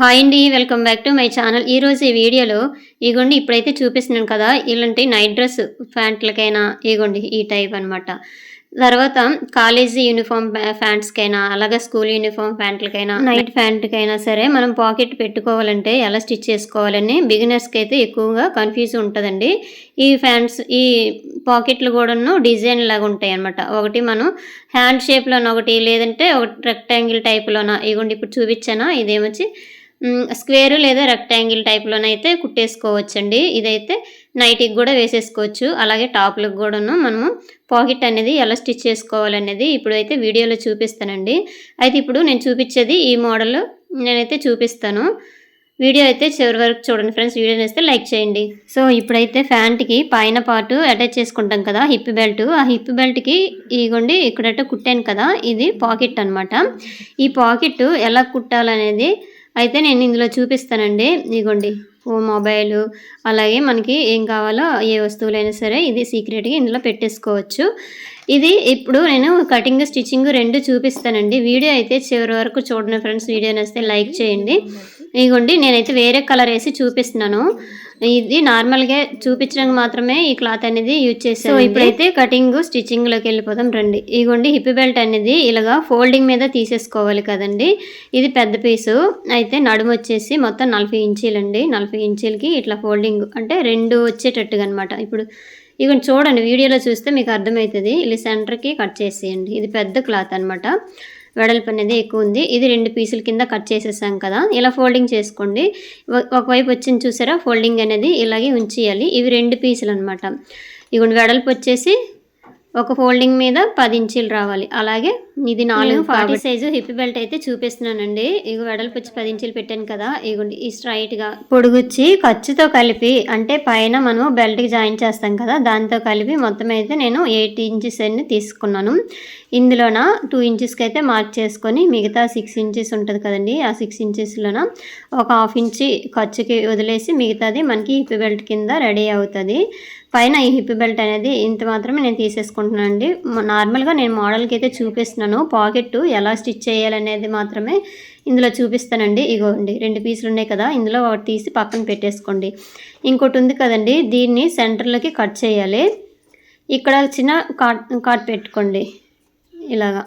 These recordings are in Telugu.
హాయ్ అండి welcome back to my channel. ఈరోజు ఈ వీడియోలో ఇగోండి ఇప్పుడైతే చూపిస్తున్నాను కదా ఇలాంటి నైట్ డ్రెస్ ప్యాంట్లకైనా ఇగోండి ఈ టైప్ అనమాట తర్వాత కాలేజీ యూనిఫామ్ ప్యాంట్స్కైనా అలాగే స్కూల్ యూనిఫామ్ ప్యాంట్లకైనా నైట్ ప్యాంట్కైనా సరే మనం పాకెట్ పెట్టుకోవాలంటే ఎలా స్టిచ్ చేసుకోవాలని బిగినర్స్కి అయితే ఎక్కువగా కన్ఫ్యూజ్ ఉంటుందండి. ఈ ఫ్యాంట్స్ ఈ పాకెట్లు కూడాను డిజైన్ లాగా ఉంటాయి అనమాట ఒకటి మనం హ్యాండ్ షేప్లోన ఒకటి లేదంటే ఒకటి రెక్టాంగిల్ టైప్లోన ఇగోండి ఇప్పుడు చూపించానా ఇదేమొచ్చి స్క్వేర్ లేదా రెక్టాంగిల్ టైప్లోనైతే కుట్టేసుకోవచ్చండి. ఇదైతే నైటీకి కూడా వేసేసుకోవచ్చు. అలాగే టాప్లకు కూడాను మనము పాకెట్ అనేది ఎలా స్టిచ్ చేసుకోవాలనేది ఇప్పుడు అయితే వీడియోలో చూపిస్తానండి. అయితే ఇప్పుడు నేను చూపించేది ఈ మోడల్ నేనైతే చూపిస్తాను. వీడియో అయితే చివరి వరకు చూడండి ఫ్రెండ్స్. వీడియో నేస్తే లైక్ చేయండి. సో ఇప్పుడైతే ఫ్యాంట్కి పైన పాటు అటాచ్ చేసుకుంటాం కదా హిప్ బెల్ట్. ఆ హిప్ బెల్ట్కి ఇగోండి ఇక్కడట కుట్టాను కదా ఇది పాకెట్ అన్నమాట. ఈ పాకెట్ ఎలా కుట్టాలనేది అయితే నేను ఇందులో చూపిస్తానండి. ఇదిగోండి ఓ మొబైల్. అలాగే మనకి ఏం కావాలో ఏ వస్తువులైనా సరే ఇది సీక్రెట్గా ఇందులో పెట్టేసుకోవచ్చు. ఇది ఇప్పుడు నేను కటింగ్ స్టిచ్చింగ్ రెండు చూపిస్తానండి. వీడియో అయితే చివరి వరకు చూడండి ఫ్రెండ్స్. వీడియో నచ్చితే లైక్ చేయండి. ఇదిగోండి నేనైతే వేరే కలర్ వేసి చూపిస్తున్నాను. ఇది నార్మల్గా చూపించడానికి మాత్రమే ఈ క్లాత్ అనేది యూజ్ చేసాను సో ఇప్పుడైతే కటింగ్ స్టిచ్చింగ్లోకి వెళ్ళిపోదాం రండి. ఇదిగోండి హిప్ బెల్ట్ అనేది ఇలాగా ఫోల్డింగ్ మీద తీసేసుకోవాలి కదండి. ఇది పెద్ద పీసు అయితే నడుము వచ్చేసి మొత్తం నలభై ఇంచీలండి. నలభై ఇంచీలకి ఇట్లా ఫోల్డింగ్ అంటే రెండు వచ్చేటట్టుగా అనమాట ఇప్పుడు ఇక చూడండి వీడియోలో చూస్తే మీకు అర్థమవుతుంది. ఇలా సెంటర్కి కట్ చేసేయండి. ఇది పెద్ద క్లాత్ అనమాట వెడల్పు అనేది ఎక్కువ ఉంది. ఇది రెండు పీసుల కింద కట్ చేసేసాం కదా. ఇలా ఫోల్డింగ్ చేసుకోండి. ఒకవైపు వచ్చింది చూసారా? ఫోల్డింగ్ అనేది ఇలాగే ఉంచేయాలి. ఇవి రెండు పీసులు అనమాట ఇవి వెడల్పు వచ్చేసి ఒక ఫోల్డింగ్ మీద పది ఇంచీలు రావాలి. అలాగే ఇది నాలుగు ఫార్టీ సైజు హిప్ బెల్ట్ అయితే చూపిస్తున్నానండి. ఇగో వెడల్పు వచ్చి పది ఇంచీలు పెట్టాను కదా. ఇగోండి ఈ స్ట్రైట్గా పొడుగుచ్చి ఖర్చుతో కలిపి అంటే పైన మనం బెల్ట్కి జాయిన్ చేస్తాం కదా దాంతో కలిపి మొత్తం అయితే నేను ఎయిట్ ఇంచెస్ అన్ని తీసుకున్నాను. ఇందులోన టూ ఇంచెస్కి అయితే మార్క్ చేసుకొని మిగతా సిక్స్ ఇంచెస్ ఉంటుంది కదండి ఆ సిక్స్ ఇంచెస్లోన ఒక హాఫ్ ఇంచి ఖర్చుకి వదిలేసి మిగతాది మనకి హిప్ బెల్ట్ కింద రెడీ అవుతుంది. పైన ఈ హిప్ బెల్ట్ అనేది ఇంత మాత్రమే నేను తీసేసుకుంటున్నాను అండి నార్మల్గా నేను మోడల్కి అయితే చూపిస్తున్నాను. పాకెట్ ఎలా స్టిచ్ చేయాలనేది మాత్రమే ఇందులో చూపిస్తానండి. ఇగోండి రెండు పీసులు ఉన్నాయి కదా ఇందులో ఒకటి తీసి పక్కన పెట్టేసుకోండి. ఇంకోటి ఉంది కదండి దీన్ని సెంటర్లోకి కట్ చేయాలి. ఇక్కడ చిన్న కాట్ కాట్ పెట్టుకోండి. ఇలాగా.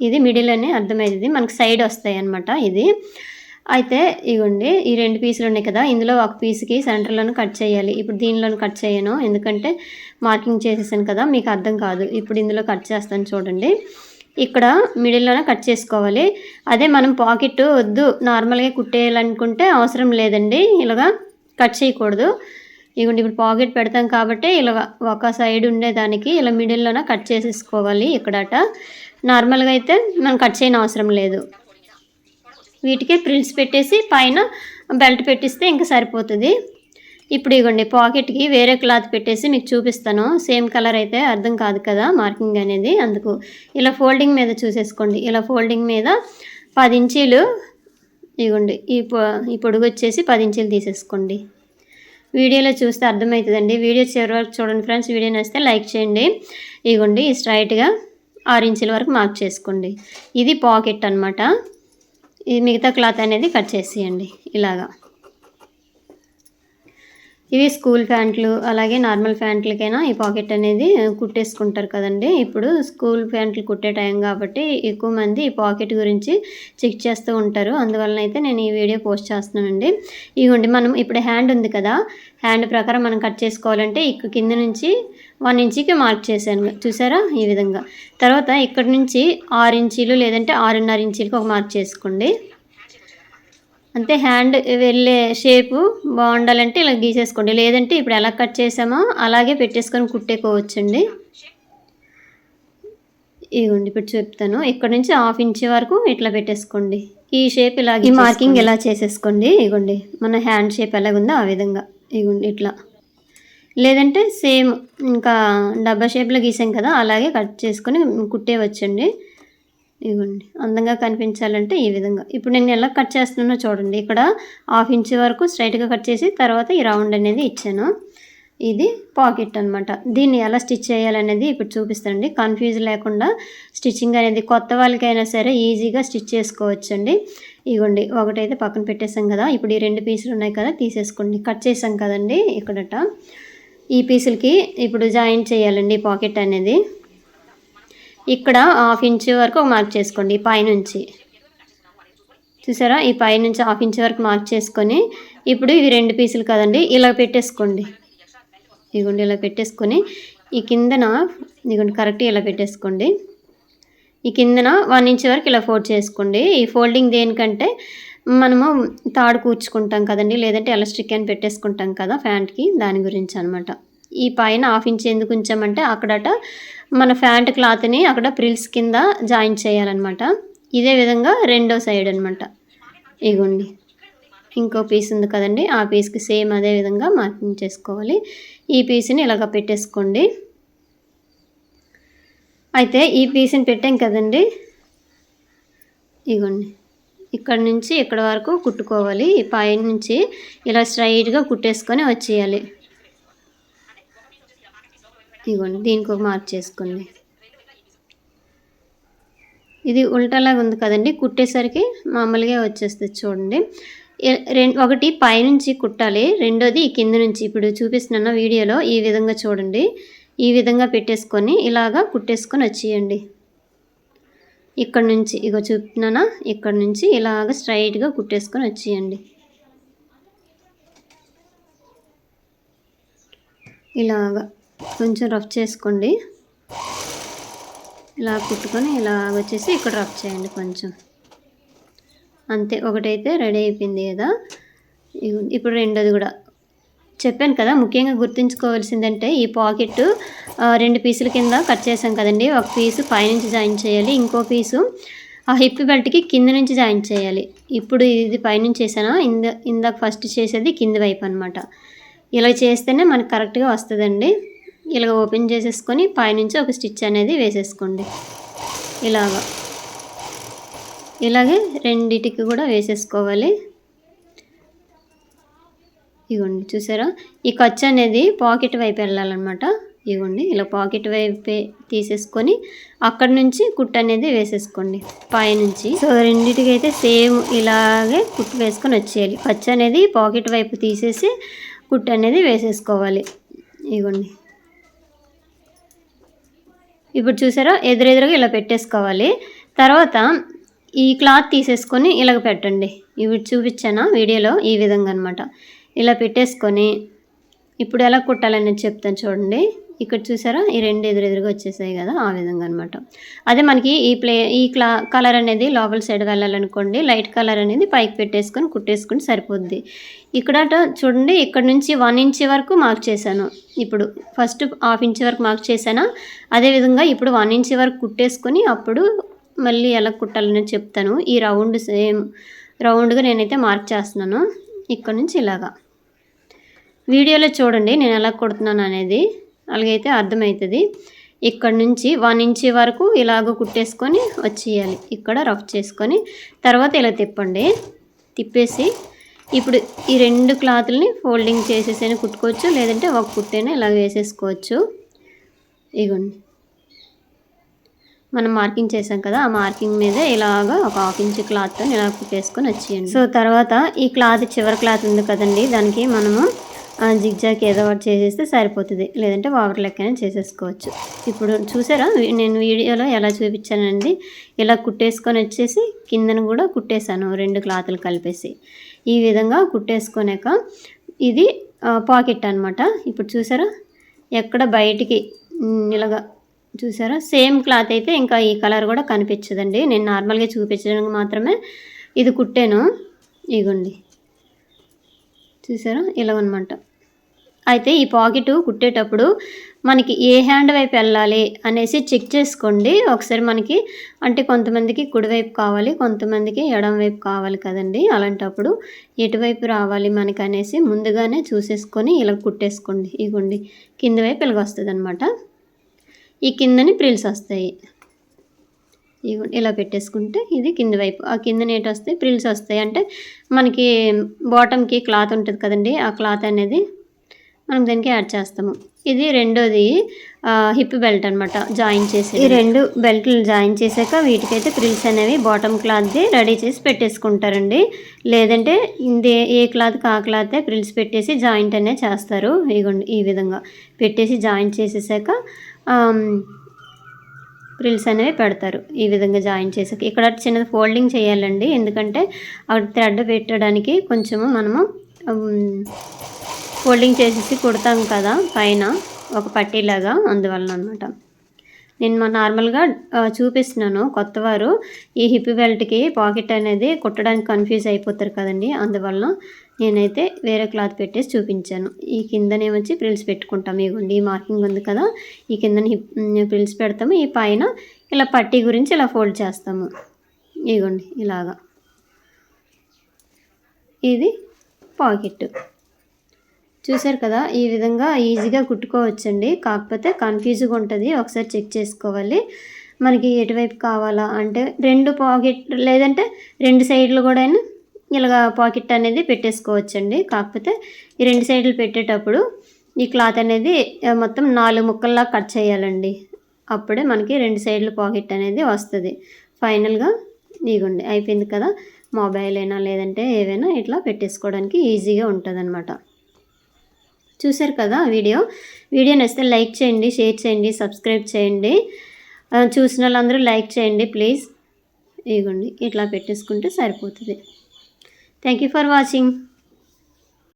ఇది మిడిల్ అని అర్థమయ్యేది మనకు సైడ్ వస్తాయి అన్నమాట ఇది. అయితే ఇవ్వండి ఈ రెండు పీసులు ఉన్నాయి కదా ఇందులో ఒక పీస్కి సెంటర్లోనే కట్ చేయాలి. ఇప్పుడు దీనిలోను కట్ చేయను ఎందుకంటే మార్కింగ్ చేసేసాను కదా మీకు అర్థం కాదు. ఇప్పుడు ఇందులో కట్ చేస్తాను చూడండి. ఇక్కడ మిడిల్లోనే కట్ చేసుకోవాలి. అదే మనం పాకెట్ వద్దు నార్మల్గా కుట్టేయాలనుకుంటే అవసరం లేదండి. ఇలాగా కట్ చేయకూడదు. ఇవ్వండి ఇప్పుడు పాకెట్ పెడతాం కాబట్టి ఇలా ఒక సైడ్ ఉండేదానికి ఇలా మిడిల్లోనే కట్ చేసేసుకోవాలి ఇక్కడట. నార్మల్గా అయితే మనం కట్ చేయని అవసరం లేదు. వీటికే ప్రిల్స్ పెట్టేసి పైన బెల్ట్ పెట్టిస్తే ఇంకా సరిపోతుంది. ఇప్పుడు ఇవ్వండి పాకెట్కి వేరే క్లాత్ పెట్టేసి మీకు చూపిస్తాను. సేమ్ కలర్ అయితే అర్థం కాదు కదా మార్కింగ్ అనేది. అందుకు ఇలా ఫోల్డింగ్ మీద చూసేసుకోండి. ఇలా ఫోల్డింగ్ మీద పది ఇంచీలు ఇవ్వండి ఈ ఈ పొడుగు వచ్చేసి పది ఇంచీలు తీసేసుకోండి. వీడియోలో చూస్తే అర్థమవుతుందండి. వీడియో చివరి వరకు చూడండి ఫ్రెండ్స్ వీడియో నచ్చితే లైక్ చేయండి. ఇవ్వండి స్ట్రైట్గా ఆరు ఇంచుల వరకు మార్క్ చేసుకోండి. ఇది పాకెట్ అనమాట ఈ మిగతా క్లాత్ అనేది కట్ చేసేయండి ఇలాగా. ఇవి స్కూల్ ప్యాంట్లు అలాగే నార్మల్ ప్యాంట్లకైనా ఈ పాకెట్ అనేది కుట్టేసుకుంటారు కదండి. ఇప్పుడు స్కూల్ ప్యాంట్లు కుట్టే టైం కాబట్టి ఎక్కువ మంది ఈ పాకెట్ గురించి చెక్ చేస్తూ ఉంటారు. అందువలన అయితే నేను ఈ వీడియో పోస్ట్ చేస్తున్నానండి. ఇవ్వండి మనం ఇప్పుడు హ్యాండ్ ఉంది కదా హ్యాండ్ ప్రకారం మనం కట్ చేసుకోవాలంటే ఇక్కడ కింద నుంచి వన్ ఇంచుకి మార్క్ చేశాను. చూసారా? ఈ విధంగా. తర్వాత ఇక్కడ నుంచి ఆరు ఇంచీలు లేదంటే ఆరున్నర ఇంచీలకి ఒక మార్క్ చేసుకోండి. అంతే హ్యాండ్ వెళ్ళే షేపు బాగుండాలంటే ఇలా గీసేసుకోండి. లేదంటే ఇప్పుడు ఎలా కట్ చేసామో అలాగే పెట్టేసుకొని కుట్టేకోవచ్చండి. ఇదిగోండి ఇప్పుడు చెప్తాను. ఇక్కడ నుంచి హాఫ్ ఇంచ్ వరకు ఇట్లా పెట్టేసుకోండి. ఈ షేప్ ఇలా ఈ మార్కింగ్ ఎలా చేసేసుకోండి? ఇగోండి మన హ్యాండ్ షేప్ ఎలాగుందో ఆ విధంగా. ఇగోండి ఇట్లా. లేదంటే సేమ్ ఇంకా డబ్బా షేప్లో గీసాం కదా అలాగే కట్ చేసుకొని కుట్టేవచ్చండి. ఇవ్వండి అందంగా కనిపించాలంటే ఈ విధంగా. ఇప్పుడు నేను ఎలా కట్ చేస్తున్నానో చూడండి. ఇక్కడ హాఫ్ ఇంచ్ వరకు స్ట్రైట్గా కట్ చేసి తర్వాత ఈ రౌండ్ అనేది ఇచ్చాను. ఇది పాకెట్ అనమాట దీన్ని ఎలా స్టిచ్ చేయాలనేది ఇప్పుడు చూపిస్తానండి. కన్ఫ్యూజ్ లేకుండా స్టిచ్చింగ్ అనేది కొత్త వాళ్ళకైనా సరే ఈజీగా స్టిచ్ చేసుకోవచ్చండి. ఇగోండి ఒకటైతే పక్కన పెట్టేసాం కదా. ఇప్పుడు ఈ రెండు పీసులు ఉన్నాయి కదా తీసేసుకోండి. కట్ చేసాం కదండి ఇక్కడట. ఈ పీసులకి ఇప్పుడు జాయిన్ చేయాలండి పాకెట్ అనేది. ఇక్కడ హాఫ్ ఇంచ్ వరకు మార్క్ చేసుకోండి పైనుంచి. చూసారా? ఈ పైనుంచి హాఫ్ ఇంచ్ వరకు మార్క్ చేసుకొని ఇప్పుడు ఇవి రెండు పీసులు కదండి ఇలా పెట్టేసుకోండి. ఇదిగోండి ఇలా పెట్టేసుకొని ఈ కిందన ఇదిగోండి కరెక్ట్ ఇలా పెట్టేసుకోండి. ఈ కిందన వన్ ఇంచ్ వరకు ఇలా ఫోల్డ్ చేసుకోండి. ఈ ఫోల్డింగ్ దేనికంటే మనము తాడు కూర్చుకుంటాం కదండి లేదంటే ఎలాస్టిక్ అని పెట్టేసుకుంటాం కదా ఫ్యాంట్కి దాని గురించి అనమాట ఈ పైన హాఫ్ ఇంచ్ ఎందుకు ఉంచామంటే అక్కడట మన ఫ్యాంట్ క్లాత్ని అక్కడ ప్రిల్స్ కింద జాయిన్ చేయాలన్నమాట. ఇదే విధంగా రెండో సైడ్ అనమాట ఇగోండి. ఇంకో పీస్ ఉంది కదండి ఆ పీస్కి సేమ్ అదే విధంగా మార్కింగ్ చేసుకోవాలి. ఈ పీస్ని ఇలాగ పెట్టేసుకోండి. అయితే ఈ పీస్ని పెట్టాం కదండి. ఇగోండి. ఇక్కడ నుంచి ఇక్కడ వరకు కుట్టుకోవాలి. ఈ పై నుంచి ఇలా స్ట్రైట్గా కుట్టేసుకొని వచ్చేయాలి. ఇగోండి దీనికి ఒక మార్క్ చేసుకోండి. ఇది ఉల్టాలాగా ఉంది కదండి కుట్టేసరికి మామూలుగా వచ్చేస్తుంది చూడండి. రెండు ఒకటి పైనుంచి కుట్టాలి రెండోది కింద నుంచి. ఇప్పుడు చూపిస్తున్న వీడియోలో ఈ విధంగా చూడండి. ఈ విధంగా పెట్టేసుకొని ఇలాగా కుట్టేసుకొని వచ్చేయండి. ఇక్కడ నుంచి ఇగో చూపినానా? ఇక్కడ నుంచి ఇలాగ స్ట్రైట్గా కుట్టేసుకొని వచ్చేయండి. ఇలాగా కొంచెం రఫ్ చేసుకోండి. ఇలా కుట్టుకొని ఇలా వచ్చేసి ఇక్కడ రఫ్ చేయండి కొంచెం. అంతే ఒకటైతే రెడీ అయిపోయింది కదా. ఇప్పుడు రెండోది కూడా చెప్పాను కదా ముఖ్యంగా గుర్తుంచుకోవాల్సిందంటే ఈ పాకెట్ రెండు పీసుల కింద కట్ చేసాం కదండి. ఒక పీసు పైనుంచి జాయిన్ చేయాలి ఇంకో పీసు ఆ హిప్ బెల్ట్కి కింద నుంచి జాయిన్ చేయాలి. ఇప్పుడు ఇది పైనుంచి చేసానా ఇంద ఇందాక ఫస్ట్ చేసేది కింద వైపు అనమాట ఇలా చేస్తేనే మనకు కరెక్ట్గా వస్తుందండి. ఇలా ఓపెన్ చేసేసుకొని పైనుంచి ఒక స్టిచ్ అనేది వేసేసుకోండి. ఇలాగా. ఇలాగే రెండిటికి కూడా వేసేసుకోవాలి. ఇగోండి చూసారా? ఈ ఖర్చు అనేది పాకెట్ వైపు వెళ్ళాలన్నమాట. ఇగోండి ఇలా పాకెట్ వైపు తీసేసుకొని అక్కడ నుంచి కుట్టు అనేది వేసేసుకోండి. పైనుంచి. సో రెండింటికి అయితే సేమ్ ఇలాగే కుట్టు వేసుకొని వచ్చేయాలి. ఖర్చు అనేది పాకెట్ వైపు తీసేసి కుట్టు అనేది వేసేసుకోవాలి. ఇగోండి. ఇప్పుడు చూసారా? ఎదురెదురుగా ఇలా పెట్టేసుకోవాలి. తర్వాత ఈ క్లాత్ తీసేసుకొని ఇలాగ పెట్టండి. ఇవి చూపించానా వీడియోలో? ఈ విధంగా అనమాట ఇలా పెట్టేసుకొని ఇప్పుడు ఎలా కుట్టాలనేది చెప్తాను చూడండి. ఇక్కడ చూసారా? ఈ రెండు ఎదురెదురుగా వచ్చేసాయి కదా ఆ విధంగా అనమాట అదే మనకి ఈ ప్లే ఈ క్లా కలర్ అనేది లోపల సైడ్ వెళ్ళాలనుకోండి లైట్ కలర్ అనేది పైకి పెట్టేసుకొని కుట్టేసుకొని సరిపోద్ది. ఇక్కడ చూడండి ఇక్కడ నుంచి వన్ ఇంచ్ వరకు మార్క్ చేశాను. ఇప్పుడు ఫస్ట్ హాఫ్ ఇంచ్ వరకు మార్క్ చేశాను? అదేవిధంగా ఇప్పుడు వన్ ఇంచ్ వరకు కుట్టేసుకొని అప్పుడు మళ్ళీ ఎలా కుట్టాలని చెప్తాను. ఈ రౌండ్ సేమ్ రౌండ్గా నేనైతే మార్క్ చేస్తున్నాను. ఇక్కడ నుంచి ఇలాగా. వీడియోలో చూడండి నేను ఎలా కుడుతున్నాను అనేది. అలాగైతే అర్థమవుతుంది. ఇక్కడ నుంచి వన్ ఇంచ్ వరకు ఇలాగ కుట్టేసుకొని వచ్చేయాలి. ఇక్కడ రఫ్ చేసుకొని తర్వాత ఇలా తిప్పండి. తిప్పేసి ఇప్పుడు ఈ రెండు క్లాతుల్ని ఫోల్డింగ్ చేసేసైనా కుట్టుకోవచ్చు లేదంటే ఒక కుట్టైనా ఇలా వేసేసుకోవచ్చు. ఇగోండి. మనం మార్కింగ్ చేసాం కదా ఆ మార్కింగ్ మీద ఇలాగా ఒక హాఫ్ ఇంచ్ క్లాత్తో ఇలా కుట్టేసుకొని వచ్చేయండి. సో తర్వాత ఈ క్లాత్ చివరి క్లాత్ ఉంది కదండి దానికి మనము జిగ్జాక్ ఏదో ఒకటి చేసేస్తే సరిపోతుంది. లేదంటే వాటర్ లెక్కనే చేసేసుకోవచ్చు. ఇప్పుడు చూసారా? నేను వీడియోలో ఎలా చూపించానండి? ఇలా కుట్టేసుకొని వచ్చేసి కిందను కూడా కుట్టేశాను రెండు క్లాతులు కలిపేసి. ఈ విధంగా కుట్టేసుకునేక ఇది పాకెట్ అనమాట ఇప్పుడు చూసారా? ఎక్కడ బయటికి ఇలాగా చూసారా? సేమ్ క్లాత్ అయితే ఇంకా ఈ కలర్ కూడా కనిపించదండి. నేను నార్మల్గా చూపించడానికి మాత్రమే ఇది కుట్టాను. ఇగోండి. చూసారా? ఇలా అనమాట అయితే ఈ పాకెట్ కుట్టేటప్పుడు మనకి ఏ హ్యాండ్ వైపు వెళ్ళాలి అనేసి చెక్ చేసుకోండి. ఒకసారి మనకి అంటే కొంతమందికి కుడివైపు కావాలి కొంతమందికి ఎడం వైపు కావాలి కదండి. అలాంటప్పుడు ఎటువైపు రావాలి మనకి అనేసి ముందుగానే చూసేసుకొని ఇలా కుట్టేసుకోండి. ఇగోండి కింద వైపు ఇలాగ వస్తుంది అనమాట ఈ కిందని ప్రిల్స్ వస్తాయి. ఇలా పెట్టేసుకుంటే ఇది కింద వైపు ఆ కింద నేటి వస్తాయి ప్రిల్స్ వస్తాయి. అంటే మనకి బాటమ్కి క్లాత్ ఉంటుంది కదండి ఆ క్లాత్ అనేది మనం దీనికి యాడ్ చేస్తాము. ఇది రెండోది హిప్ బెల్ట్ అనమాట జాయిన్ చేసి ఈ రెండు బెల్ట్లు జాయిన్ చేశాక వీటికైతే ఫ్రిల్స్ అనేవి బాటమ్ క్లాత్ది రెడీ చేసి పెట్టేసుకుంటారండి. లేదంటే ఇది ఏ క్లాత్కి ఆ క్లాత్ ఫ్రిల్స్ పెట్టేసి జాయింట్ అనే చేస్తారు. ఇగోండి ఈ విధంగా పెట్టేసి జాయింట్ చేసేసాక ప్రిల్స్ ఫ్రిల్స్ అనేవి పెడతారు. ఈ విధంగా జాయిన్ చేసాక. ఇక్కడ చిన్నది ఫోల్డింగ్ చేయాలండి. ఎందుకంటే అక్కడ థ్రెడ్ పెట్టడానికి కొంచెము మనము ఫోల్డింగ్ చేసేసి కుడతాం కదా పైన ఒక పట్టీలాగా అందువలన అనమాట నేను మా నార్మల్గా చూపిస్తున్నాను కొత్తవారు. ఈ హిప్ బెల్ట్కి పాకెట్ అనేది కుట్టడానికి కన్ఫ్యూజ్ అయిపోతారు కదండి. అందువలన నేనైతే వేరే క్లాత్ పెట్టేసి చూపించాను. ఈ కిందనే వచ్చి ప్రిల్స్ పెట్టుకుంటాం. ఇగోండి ఈ మార్కింగ్ ఉంది కదా. ఈ కిందన హిప్ ప్రిల్స్ పెడతాము. ఈ పైన ఇలా పట్టీ గురించి ఇలా ఫోల్డ్ చేస్తాము. ఇగోండి ఇలాగా. ఇది పాకెట్. చూసారు కదా ఈ విధంగా ఈజీగా కుట్టుకోవచ్చండి. కాకపోతే కన్ఫ్యూజ్గా ఉంటుంది. ఒకసారి చెక్ చేసుకోవాలి. మనకి ఎటువైపు కావాలా? అంటే రెండు పాకెట్ లేదంటే రెండు సైడ్లు కూడా ఇలాగ పాకెట్ అనేది పెట్టేసుకోవచ్చండి. కాకపోతే ఈ రెండు సైడ్లు పెట్టేటప్పుడు ఈ క్లాత్ అనేది మొత్తం నాలుగు ముక్కల్లా కట్ చేయాలండి. అప్పుడే మనకి రెండు సైడ్లు పాకెట్ అనేది వస్తుంది. ఫైనల్గా ఇదిగోండి అయిపోయింది కదా. మొబైల్ అయినా లేదంటే ఏవైనా ఇట్లా పెట్టేసుకోవడానికి ఈజీగా ఉంటుంది చూశారు కదా వీడియో? వీడియో నచ్చితే లైక్ చేయండి షేర్ చేయండి సబ్స్క్రైబ్ చేయండి. చూసిన వాళ్ళందరూ లైక్ చేయండి ప్లీజ్. ఇవ్వండి ఇట్లా పెట్టేసుకుంటే సరిపోతుంది. Thank you for watching